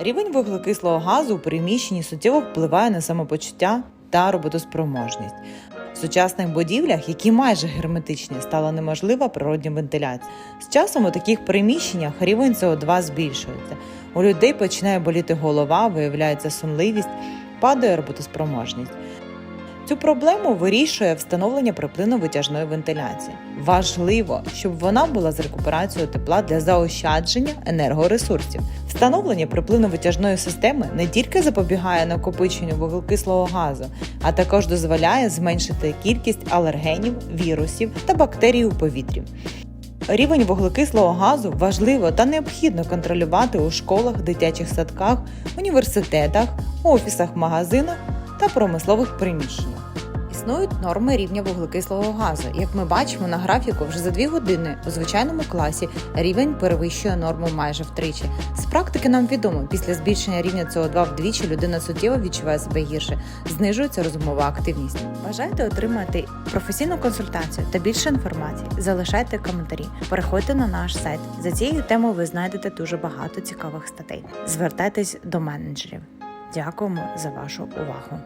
Рівень вуглекислого газу у приміщенні суттєво впливає на самопочуття та роботоспроможність. В сучасних будівлях, які майже герметичні, стала неможлива природня вентиляція. З часом у таких приміщеннях рівень СО2 збільшується. У людей починає боліти голова, виявляється сонливість, падає роботоспроможність. Цю проблему вирішує встановлення приплинно-витяжної вентиляції. Важливо, щоб вона була з рекуперацією тепла для заощадження енергоресурсів. Встановлення приплинно-витяжної системи не тільки запобігає накопиченню вуглекислого газу, а також дозволяє зменшити кількість алергенів, вірусів та бактерій у повітрі. Рівень вуглекислого газу важливо та необхідно контролювати у школах, дитячих садках, університетах, офісах, магазинах та промислових приміщеннях. Існують норми рівня вуглекислого газу. Як ми бачимо на графіку, вже за дві години у звичайному класі рівень перевищує норму майже втричі. З практики нам відомо, після збільшення рівня СО2 вдвічі людина суттєво відчуває себе гірше, знижується розумова активність. Бажаєте отримати професійну консультацію та більше інформації? Залишайте коментарі, переходьте на наш сайт. За цією темою ви знайдете дуже багато цікавих статей. Звертайтесь до менеджерів. Дякуємо за вашу увагу.